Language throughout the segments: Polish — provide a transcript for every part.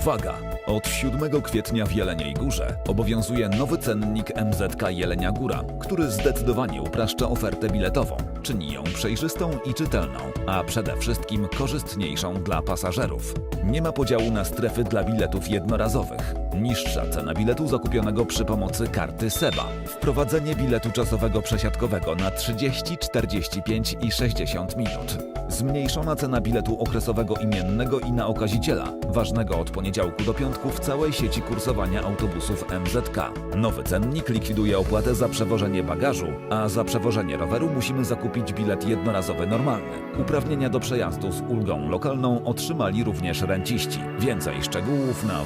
Uwaga! Od 7 kwietnia w Jeleniej Górze obowiązuje nowy cennik MZK Jelenia Góra, który zdecydowanie upraszcza ofertę biletową, czyni ją przejrzystą i czytelną, a przede wszystkim korzystniejszą dla pasażerów. Nie ma podziału na strefy dla biletów jednorazowych. Niższa cena biletu zakupionego przy pomocy karty SEBA. Wprowadzenie biletu czasowego przesiadkowego na 30, 45 i 60 minut. Zmniejszona cena biletu okresowego imiennego i na okaziciela, ważnego od poniedziałku do piątku w całej sieci kursowania autobusów MZK. Nowy cennik likwiduje opłatę za przewożenie bagażu, a za przewożenie roweru musimy zakupić bilet jednorazowy normalny. Uprawnienia do przejazdu z ulgą lokalną otrzymali również renciści. Więcej szczegółów na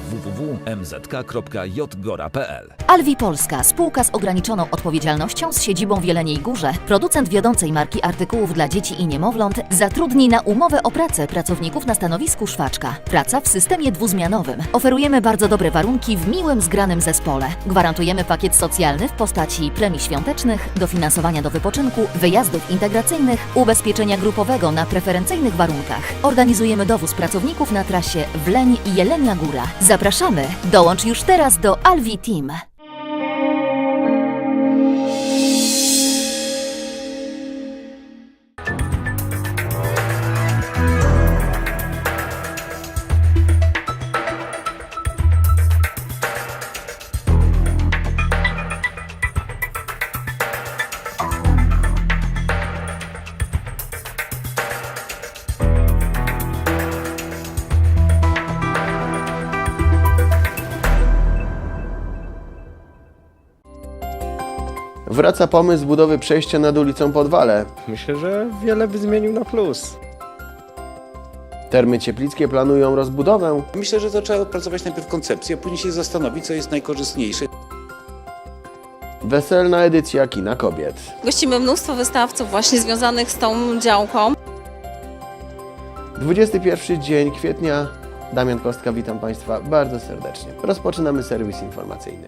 www.mzk.jgora.pl Alwi Polska, spółka z ograniczoną odpowiedzialnością z siedzibą w Jeleniej Górze, producent wiodącej marki artykułów dla dzieci i niemowląt, zatrudni na umowę o pracę pracowników na stanowisku szwaczka. Praca w systemie dwuzmianowym. Oferujemy bardzo dobre warunki w miłym, zgranym zespole. Gwarantujemy pakiet socjalny w postaci premii świątecznych, dofinansowania do wypoczynku, wyjazdów integracyjnych, ubezpieczenia grupowego na preferencyjnych warunkach. Organizujemy dowóz pracowników na trasie Wleń i Jelenia Góra. Zapraszamy! Dołącz już teraz do Alwi Team. Wraca pomysł budowy przejścia nad ulicą Podwale. Myślę, że wiele by zmienił na plus. Termy Cieplickie planują rozbudowę. Myślę, że to trzeba opracować najpierw koncepcję, a później się zastanowić, co jest najkorzystniejsze. Weselna edycja kina kobiet. Gościmy mnóstwo wystawców właśnie związanych z tą działką. 21 dzień kwietnia. Damian Kostka, witam Państwa bardzo serdecznie. Rozpoczynamy serwis informacyjny.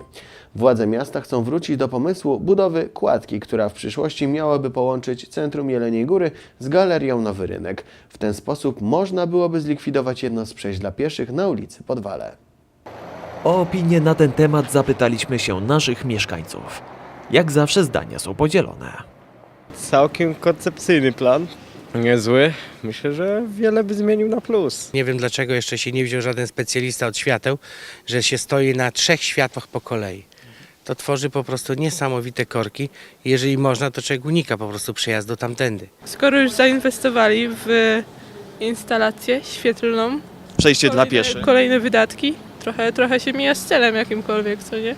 Władze miasta chcą wrócić do pomysłu budowy kładki, która w przyszłości miałaby połączyć centrum Jeleniej Góry z galerią Nowy Rynek. W ten sposób można byłoby zlikwidować jedno z przejść dla pieszych na ulicy Podwale. O opinię na ten temat zapytaliśmy się naszych mieszkańców. Jak zawsze zdania są podzielone. Całkiem koncepcyjny plan. Niezły. Myślę, że wiele by zmienił na plus. Nie wiem dlaczego jeszcze się nie wziął żaden specjalista od świateł, że się stoi na trzech światłach po kolei. To tworzy po prostu niesamowite korki. Jeżeli można, to człowiek unika po prostu przejazdu tamtędy. Skoro już zainwestowali w instalację świetlną, Przejście dla kolejne- pieszych. Kolejne wydatki, trochę, trochę się mija z celem jakimkolwiek, co nie?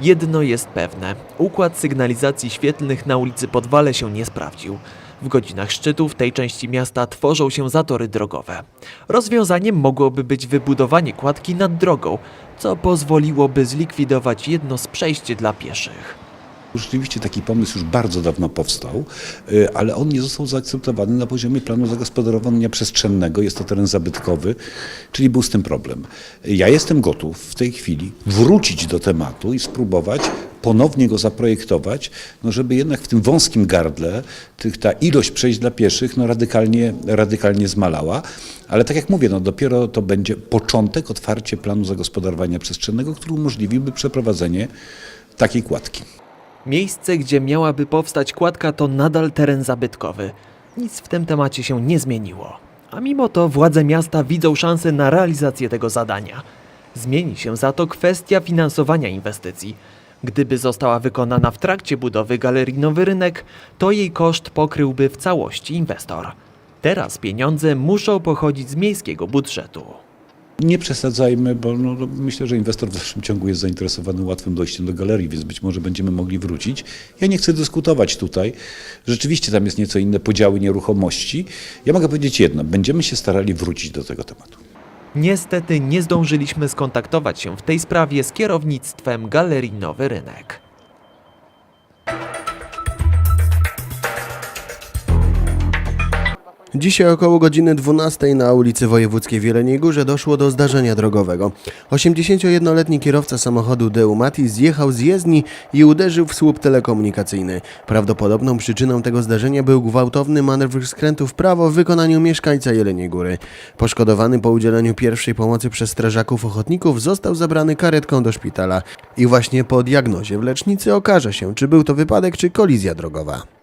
Jedno jest pewne: układ sygnalizacji świetlnych na ulicy Podwale się nie sprawdził. W godzinach szczytu w tej części miasta tworzą się zatory drogowe. Rozwiązaniem mogłoby być wybudowanie kładki nad drogą, co pozwoliłoby zlikwidować jedno z przejść dla pieszych. Rzeczywiście taki pomysł już bardzo dawno powstał, y, ale on nie został zaakceptowany na poziomie planu zagospodarowania przestrzennego. Jest to teren zabytkowy, czyli był z tym problem. Ja jestem gotów w tej chwili wrócić do tematu i spróbować ponownie go zaprojektować, no żeby jednak w tym wąskim gardle tych, ta ilość przejść dla pieszych no radykalnie, radykalnie zmalała. Ale tak jak mówię, no dopiero to będzie początek, otwarcie planu zagospodarowania przestrzennego, który umożliwiłby przeprowadzenie takiej kładki. Miejsce, gdzie miałaby powstać kładka, to nadal teren zabytkowy. Nic w tym temacie się nie zmieniło. A mimo to władze miasta widzą szansę na realizację tego zadania. Zmieni się za to kwestia finansowania inwestycji. Gdyby została wykonana w trakcie budowy galerii Nowy Rynek, to jej koszt pokryłby w całości inwestor. Teraz pieniądze muszą pochodzić z miejskiego budżetu. Nie przesadzajmy, bo no, no, myślę, że inwestor w dalszym ciągu jest zainteresowany łatwym dojściem do galerii, więc być może będziemy mogli wrócić. Ja nie chcę dyskutować tutaj. Rzeczywiście tam jest nieco inne podziały nieruchomości. Ja mogę powiedzieć jedno, będziemy się starali wrócić do tego tematu. Niestety nie zdążyliśmy skontaktować się w tej sprawie z kierownictwem Galerii Nowy Rynek. Dzisiaj około godziny 12 na ulicy Wojewódzkiej w Jeleniej Górze doszło do zdarzenia drogowego. 81-letni kierowca samochodu Deumati zjechał z jezdni i uderzył w słup telekomunikacyjny. Prawdopodobną przyczyną tego zdarzenia był gwałtowny manewr skrętu w prawo w wykonaniu mieszkańca Jeleniej Góry. Poszkodowany po udzieleniu pierwszej pomocy przez strażaków ochotników został zabrany karetką do szpitala. I właśnie po diagnozie w lecznicy okaże się, czy był to wypadek, czy kolizja drogowa.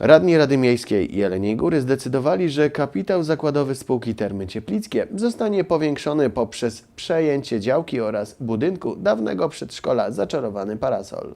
Radni Rady Miejskiej Jeleniej Góry zdecydowali, że kapitał zakładowy spółki Termy Cieplickie zostanie powiększony poprzez przejęcie działki oraz budynku dawnego przedszkola Zaczarowany Parasol.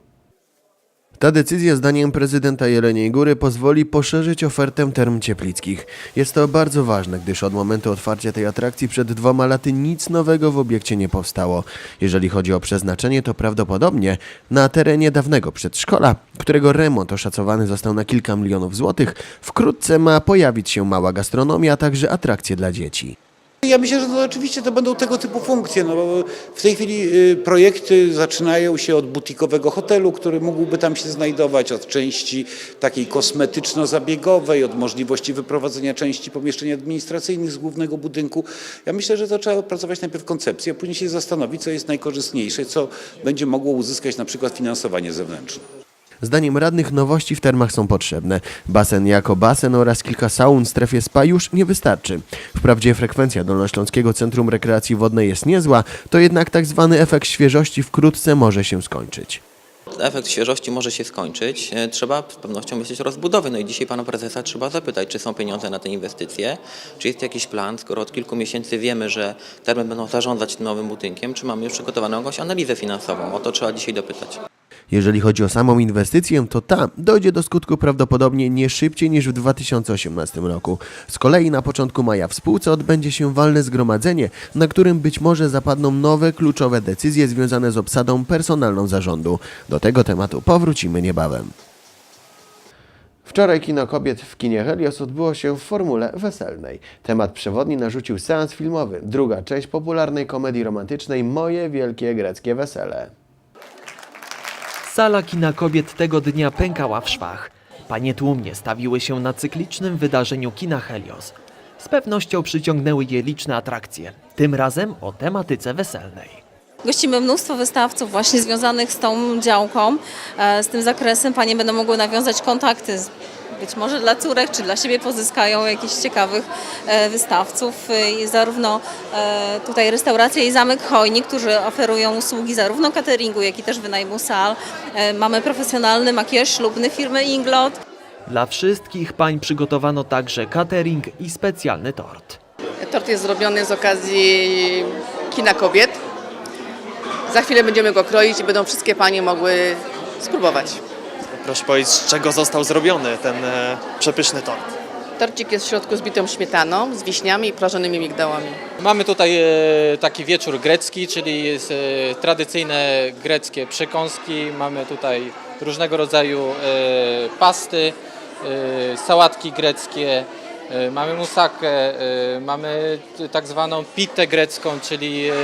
Ta decyzja zdaniem prezydenta Jeleniej Góry pozwoli poszerzyć ofertę term cieplickich. Jest to bardzo ważne, gdyż od momentu otwarcia tej atrakcji przed dwoma laty nic nowego w obiekcie nie powstało. Jeżeli chodzi o przeznaczenie, to prawdopodobnie na terenie dawnego przedszkola, którego remont oszacowany został na kilka milionów złotych, wkrótce ma pojawić się mała gastronomia, a także atrakcje dla dzieci. Ja myślę, że to oczywiście to będą tego typu funkcje. No bo w tej chwili y, projekty zaczynają się od butikowego hotelu, który mógłby tam się znajdować, od części takiej kosmetyczno-zabiegowej, od możliwości wyprowadzenia części pomieszczeń administracyjnych z głównego budynku. Ja myślę, że to trzeba opracować najpierw koncepcję, a później się zastanowić, co jest najkorzystniejsze, co będzie mogło uzyskać na przykład finansowanie zewnętrzne. Zdaniem radnych nowości w termach są potrzebne. Basen jako basen oraz kilka saun w strefie spa już nie wystarczy. Wprawdzie frekwencja Dolnośląskiego Centrum Rekreacji Wodnej jest niezła, to jednak tak zwany efekt świeżości wkrótce może się skończyć. Efekt świeżości może się skończyć. E, Trzeba z pewnością myśleć o rozbudowie. No i dzisiaj pana prezesa trzeba zapytać, czy są pieniądze na te inwestycje, czy jest jakiś plan, skoro od kilku miesięcy wiemy, że termy będą zarządzać tym nowym budynkiem, czy mamy już przygotowaną jakąś analizę finansową. O to trzeba dzisiaj dopytać. Jeżeli chodzi o samą inwestycję, to ta dojdzie do skutku prawdopodobnie nie szybciej niż w 2018 roku. Z kolei na początku maja w spółce odbędzie się walne zgromadzenie, na którym być może zapadną nowe kluczowe decyzje związane z obsadą personalną zarządu. Do tego tematu powrócimy niebawem. Wczoraj kino kobiet w kinie Helios odbyło się w formule weselnej. Temat przewodni narzucił seans filmowy, druga część popularnej komedii romantycznej Moje wielkie greckie wesele. Sala kina kobiet tego dnia pękała w szwach. Panie tłumnie stawiły się na cyklicznym wydarzeniu kina Helios. Z pewnością przyciągnęły je liczne atrakcje, tym razem o tematyce weselnej. Gościmy mnóstwo wystawców właśnie związanych z tą działką, e, z tym zakresem. Panie będą mogły nawiązać kontakty być może dla córek, czy dla siebie pozyskają jakichś ciekawych e, wystawców. E, I zarówno tutaj restauracja i Zamek Chojni, którzy oferują usługi zarówno cateringu, jak i też wynajmu sal. Mamy profesjonalny makijaż ślubny firmy Inglot. Dla wszystkich pań przygotowano także catering i specjalny tort. Tort jest zrobiony z okazji Kina Kobiet. Za chwilę będziemy go kroić i będą wszystkie panie mogły spróbować. Proszę powiedzieć, z czego został zrobiony ten e, przepyszny tort? Torcik jest w środku z bitą śmietaną, z wiśniami i prażonymi migdałami. Mamy tutaj e, taki wieczór grecki, czyli jest, e, tradycyjne greckie przekąski. Mamy tutaj różnego rodzaju e, pasty, e, sałatki greckie, e, mamy musakę, e, mamy t- tak zwaną pitę grecką, czyli e,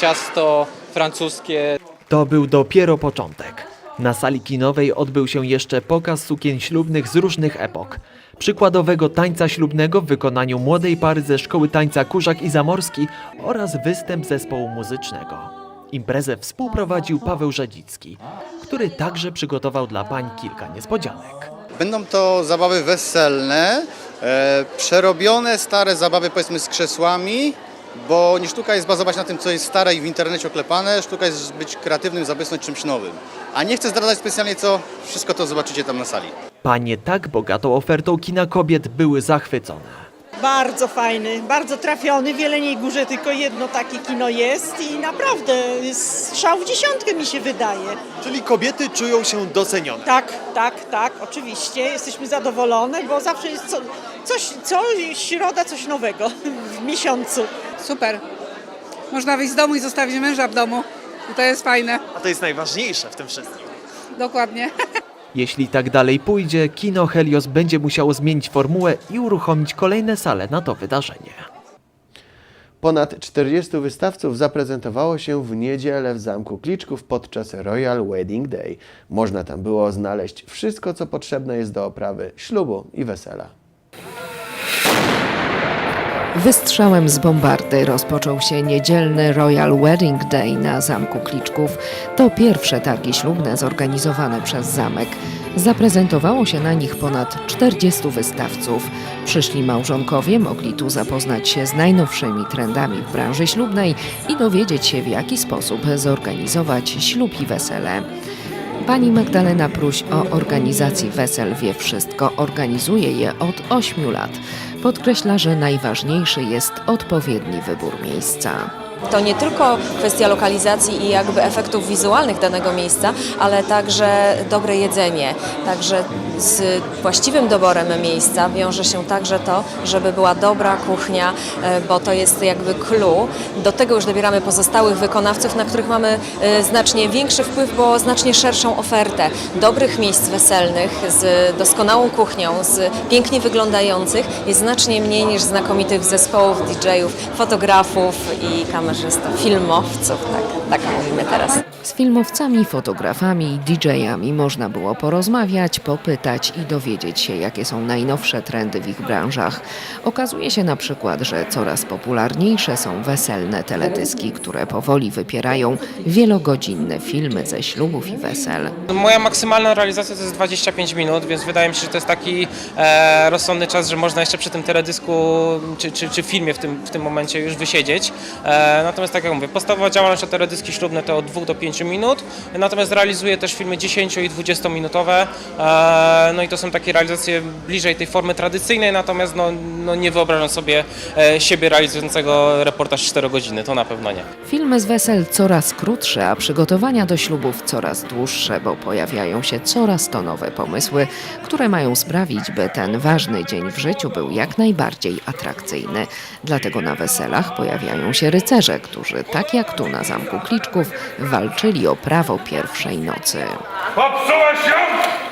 ciasto francuskie. To był dopiero początek. Na sali kinowej odbył się jeszcze pokaz sukien ślubnych z różnych epok. Przykładowego tańca ślubnego w wykonaniu młodej pary ze szkoły tańca Kurzak i Zamorski oraz występ zespołu muzycznego. Imprezę współprowadził Paweł Żadzicki, który także przygotował dla pań kilka niespodzianek. Będą to zabawy weselne, e, przerobione stare zabawy powiedzmy z krzesłami, bo nie sztuka jest bazować na tym, co jest stare i w internecie oklepane, sztuka jest być kreatywnym, zabłysnąć czymś nowym. A nie chcę zdradzać specjalnie co, wszystko to zobaczycie tam na sali. Panie tak bogatą ofertą kina kobiet były zachwycone. Bardzo fajny, bardzo trafiony. W Jeleniej Górze tylko jedno takie kino jest i naprawdę strzał w dziesiątkę mi się wydaje. Czyli kobiety czują się docenione. Tak, tak, tak, oczywiście. Jesteśmy zadowolone, bo zawsze jest co, coś, co środa, coś nowego w miesiącu. Super. Można wyjść z domu i zostawić męża w domu. I to jest fajne. A to jest najważniejsze w tym wszystkim. Dokładnie. Jeśli tak dalej pójdzie, kino Helios będzie musiało zmienić formułę i uruchomić kolejne sale na to wydarzenie. Ponad 40 wystawców zaprezentowało się w niedzielę w Zamku Kliczków podczas Royal Wedding Day. Można tam było znaleźć wszystko, co potrzebne jest do oprawy ślubu i wesela. Wystrzałem z bombardy rozpoczął się niedzielny Royal Wedding Day na Zamku Kliczków. To pierwsze targi ślubne zorganizowane przez zamek. Zaprezentowało się na nich ponad 40 wystawców. Przyszli małżonkowie mogli tu zapoznać się z najnowszymi trendami w branży ślubnej i dowiedzieć się w jaki sposób zorganizować ślub i wesele. Pani Magdalena Pruś o organizacji wesel wie wszystko. Organizuje je od 8 lat. Podkreśla, że najważniejszy jest odpowiedni wybór miejsca. To nie tylko kwestia lokalizacji i jakby efektów wizualnych danego miejsca, ale także dobre jedzenie. Także z właściwym doborem miejsca wiąże się także to, żeby była dobra kuchnia, e, bo to jest jakby clue. Do tego już dobieramy pozostałych wykonawców, na których mamy e, znacznie większy wpływ, bo znacznie szerszą ofertę dobrych miejsc weselnych z doskonałą kuchnią, z pięknie wyglądających jest znacznie mniej niż znakomitych zespołów, DJ-ów, fotografów i filmowców, tak, tak mówimy teraz. Z filmowcami, fotografami i DJ-ami można było porozmawiać, popytać i dowiedzieć się, jakie są najnowsze trendy w ich branżach. Okazuje się na przykład, że coraz popularniejsze są weselne teledyski, które powoli wypierają wielogodzinne filmy ze ślubów i wesel. Moja maksymalna realizacja to jest 25 minut, więc wydaje mi się, że to jest taki e, rozsądny czas, że można jeszcze przy tym teledysku czy, czy, czy filmie w tym, w tym momencie już wysiedzieć. E, natomiast tak jak mówię, podstawowa działalność to teledyski ślubne to od 2 do 5 minut, natomiast realizuję też filmy 10 i 20 minutowe. E, no i to są takie realizacje bliżej tej formy tradycyjnej, natomiast no, no nie wyobrażam sobie e, siebie realizującego reportaż 4 godziny, to na pewno nie. Filmy z wesel coraz krótsze, a przygotowania do ślubów coraz dłuższe, bo pojawiają się coraz to nowe pomysły, które mają sprawić, by ten ważny dzień w życiu był jak najbardziej atrakcyjny. Dlatego na weselach pojawiają się rycerze, którzy, tak jak tu na Zamku Kliczków, walczyli o prawo pierwszej nocy. Popsułeś ją?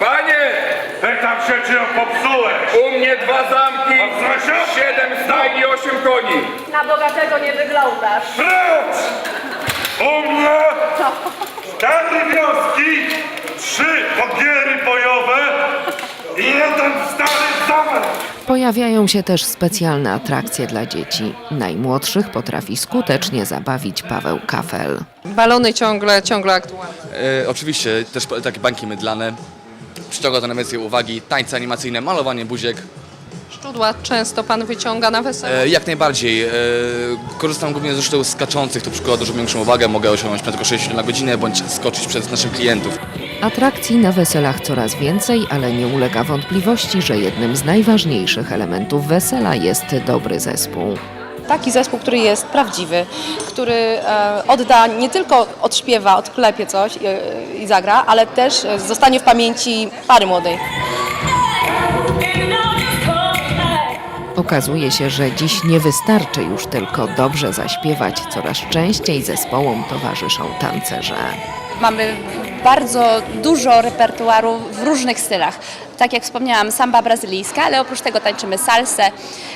Panie! Pytam się, czy ją popsułeś? U mnie dwa zamki, siedem stajni, osiem koni. Na bogatego nie wyglądasz. Precz! U mnie cztery wioski, trzy ogiery bojowe i jeden stary zamek. Pojawiają się też specjalne atrakcje dla dzieci. Najmłodszych potrafi skutecznie zabawić Paweł Kafel. Balony ciągle, ciągle aktualne. E, oczywiście też takie bańki mydlane. Przyciąga to najwięcej uwagi. Tańce animacyjne, malowanie buziek. Szczudła często pan wyciąga na wesele. E, jak najbardziej. E, korzystam głównie ze sztył skaczących. To przykłada dużo większą uwagę. Mogę osiągnąć prędkość 60 na godzinę bądź skoczyć przez naszych klientów. Atrakcji na weselach coraz więcej, ale nie ulega wątpliwości, że jednym z najważniejszych elementów wesela jest dobry zespół. Taki zespół, który jest prawdziwy, który e, odda, nie tylko odśpiewa, odklepie coś e, i zagra, ale też e, zostanie w pamięci pary młodej. Okazuje się, że dziś nie wystarczy już tylko dobrze zaśpiewać, coraz częściej zespołom towarzyszą tancerze. Mamy bardzo dużo repertuaru w różnych stylach. Tak jak wspomniałam, samba brazylijska, ale oprócz tego tańczymy salsę,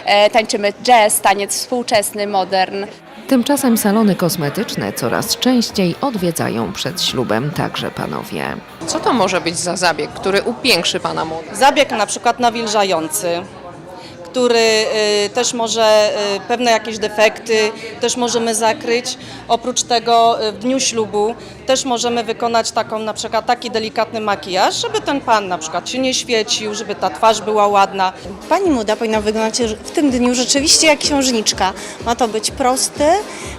e, tańczymy jazz, taniec współczesny, modern. Tymczasem salony kosmetyczne coraz częściej odwiedzają przed ślubem także panowie. Co to może być za zabieg, który upiększy pana młodego? Zabieg na przykład nawilżający, który y, też może y, pewne jakieś defekty też możemy zakryć. Oprócz tego y, w dniu ślubu też możemy wykonać taką na przykład taki delikatny makijaż, żeby ten pan na przykład się nie świecił, żeby ta twarz była ładna. Pani młoda powinna wyglądać w tym dniu rzeczywiście jak księżniczka. Ma to być prosty,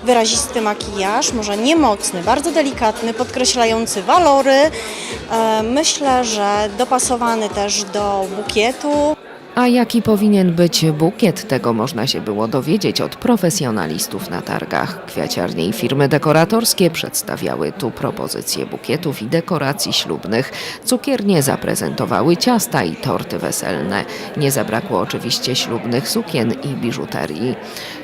wyrazisty makijaż, może nie mocny, bardzo delikatny, podkreślający walory. E, Myślę, że dopasowany też do bukietu. A jaki powinien być bukiet, tego można się było dowiedzieć od profesjonalistów na targach. Kwiaciarnie i firmy dekoratorskie przedstawiały tu propozycje bukietów i dekoracji ślubnych. Cukiernie zaprezentowały ciasta i torty weselne. Nie zabrakło oczywiście ślubnych sukien i biżuterii.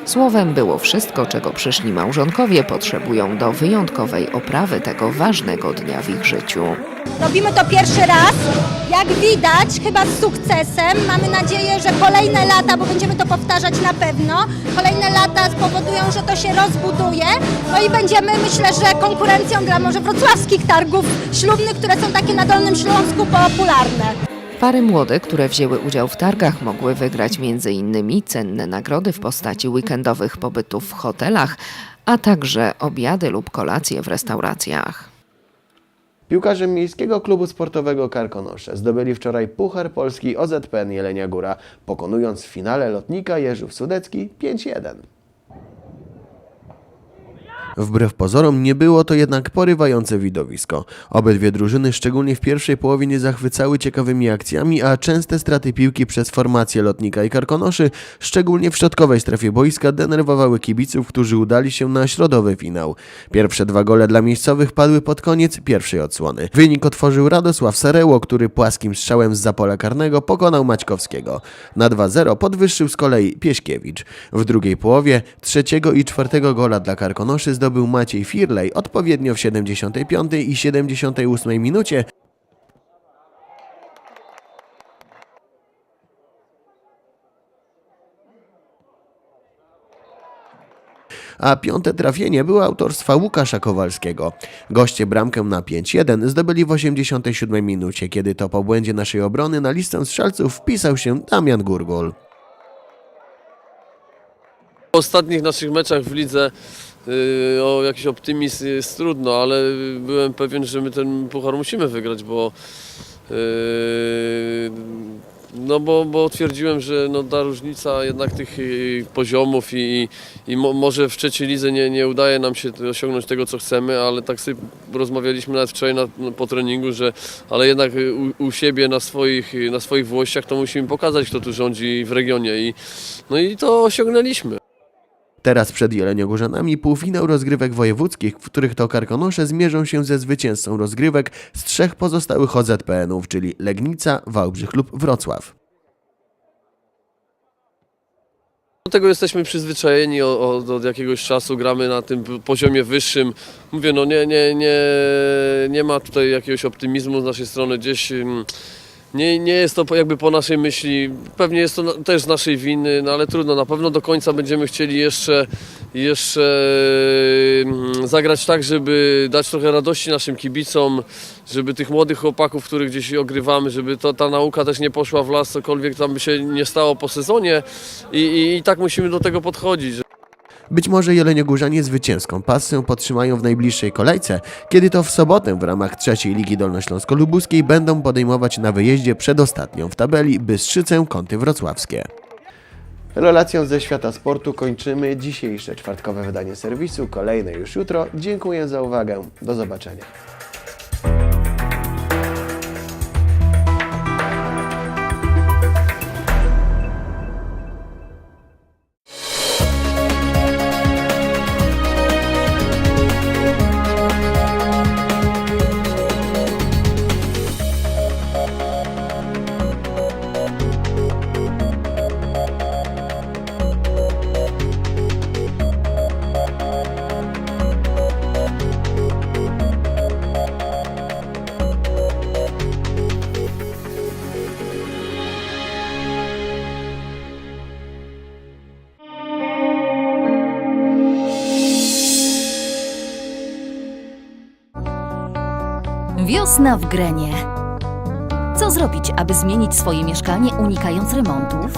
Słowem było wszystko, czego przyszli małżonkowie potrzebują do wyjątkowej oprawy tego ważnego dnia w ich życiu. Robimy to pierwszy raz. Jak widać, chyba z sukcesem. Mamy nadzieję, że kolejne lata, bo będziemy to powtarzać na pewno, kolejne lata spowodują, że to się rozbuduje. No i będziemy, myślę, że konkurencją dla może wrocławskich targów ślubnych, które są takie na Dolnym Śląsku popularne. Pary młode, które wzięły udział w targach, mogły wygrać m.in. cenne nagrody w postaci weekendowych pobytów w hotelach, a także obiady lub kolacje w restauracjach. Piłkarze Miejskiego Klubu Sportowego Karkonosze zdobyli wczoraj Puchar Polski OZPN Jelenia Góra, pokonując w finale lotnika Jerzów Sudecki 5-1. Wbrew pozorom nie było to jednak porywające widowisko. Obydwie drużyny, szczególnie w pierwszej połowie, nie zachwycały ciekawymi akcjami, a częste straty piłki przez formację lotnika i karkonoszy, szczególnie w środkowej strefie boiska, denerwowały kibiców, którzy udali się na środowy finał. Pierwsze dwa gole dla miejscowych padły pod koniec pierwszej odsłony. Wynik otworzył Radosław Sereło, który płaskim strzałem z zapola karnego pokonał Maćkowskiego. Na 2-0 podwyższył z kolei Pieśkiewicz. W drugiej połowie trzeciego i czwartego gola dla karkonoszy zdobył Maciej Firlej odpowiednio w 75 i 78 minucie, a piąte trafienie było autorstwa Łukasza Kowalskiego. Goście bramkę na 5-1 zdobyli w 87 minucie, kiedy to po błędzie naszej obrony na listę strzelców wpisał się Damian Gurgol. W ostatnich naszych meczach w lidze o jakiś optymizm jest trudno, ale byłem pewien, że my ten puchar musimy wygrać, bo y, no bo, bo twierdziłem, że no ta różnica jednak tych y, poziomów i, i mo, może w trzeciej lidze nie, nie udaje nam się osiągnąć tego, co chcemy, ale tak sobie rozmawialiśmy nawet wczoraj na, no, po treningu, że ale jednak y, u, u siebie na swoich, na swoich włościach to musimy pokazać, kto tu rządzi w regionie i, no i to osiągnęliśmy. Teraz przed Jeleniogórzanami półfinał rozgrywek wojewódzkich, w których to Karkonosze zmierzą się ze zwycięzcą rozgrywek z trzech pozostałych OZPN-ów, czyli Legnica, Wałbrzych lub Wrocław. Do tego jesteśmy przyzwyczajeni od, od, jakiegoś czasu, gramy na tym poziomie wyższym. Mówię, no nie, nie, nie, nie ma tutaj jakiegoś optymizmu z naszej strony gdzieś. Nie, nie jest to jakby po naszej myśli, pewnie jest to też z naszej winy, no ale trudno, na pewno do końca będziemy chcieli jeszcze, jeszcze mm, zagrać tak, żeby dać trochę radości naszym kibicom, żeby tych młodych chłopaków, których gdzieś ogrywamy, żeby to, ta nauka też nie poszła w las, cokolwiek tam by się nie stało po sezonie i, i, i tak musimy do tego podchodzić. Być może Jeleniogórzanie zwycięską pasję podtrzymają w najbliższej kolejce, kiedy to w sobotę w ramach trzeciej Ligi Dolnośląsko-Lubuskiej będą podejmować na wyjeździe przedostatnią w tabeli Bystrzycę Kąty Wrocławskie. Relacją ze świata sportu kończymy dzisiejsze czwartkowe wydanie serwisu, kolejne już jutro. Dziękuję za uwagę, do zobaczenia. Wiosna w Grenie. Co zrobić, aby zmienić swoje mieszkanie unikając remontów?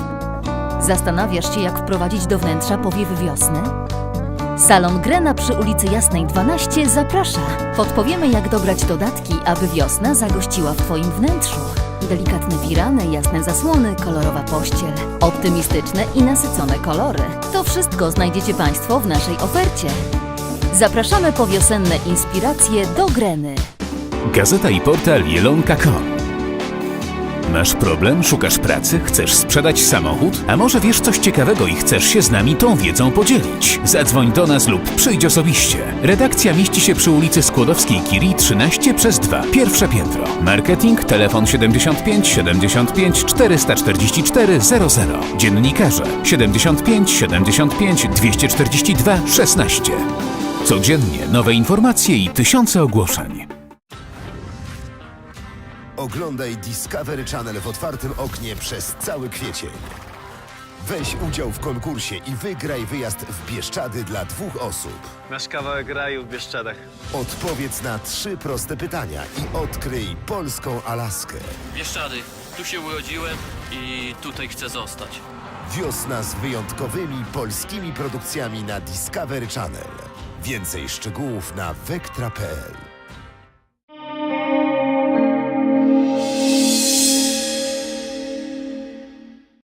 Zastanawiasz się, jak wprowadzić do wnętrza powiew wiosny? Salon Grena przy ulicy Jasnej 12 zaprasza. Podpowiemy, jak dobrać dodatki, aby wiosna zagościła w Twoim wnętrzu. Delikatne wirany, jasne zasłony, kolorowa pościel, optymistyczne i nasycone kolory. To wszystko znajdziecie Państwo w naszej ofercie. Zapraszamy po wiosenne inspiracje do Greny. Gazeta i portal Jelonka.com Masz problem? Szukasz pracy? Chcesz sprzedać samochód? A może wiesz coś ciekawego i chcesz się z nami tą wiedzą podzielić? Zadzwoń do nas lub przyjdź osobiście. Redakcja mieści się przy ulicy Skłodowskiej Curie 13 przez 2, pierwsze piętro. Marketing, telefon 75 75 444 00. Dziennikarze 75 75 242 16. Codziennie nowe informacje i tysiące ogłoszeń. Oglądaj Discovery Channel w otwartym oknie przez cały kwiecień. Weź udział w konkursie i wygraj wyjazd w Bieszczady dla dwóch osób. Nasz kawałek raju w Bieszczadach. Odpowiedz na trzy proste pytania i odkryj polską Alaskę. Bieszczady. Tu się urodziłem i tutaj chcę zostać. Wiosna z wyjątkowymi polskimi produkcjami na Discovery Channel. Więcej szczegółów na vectra.pl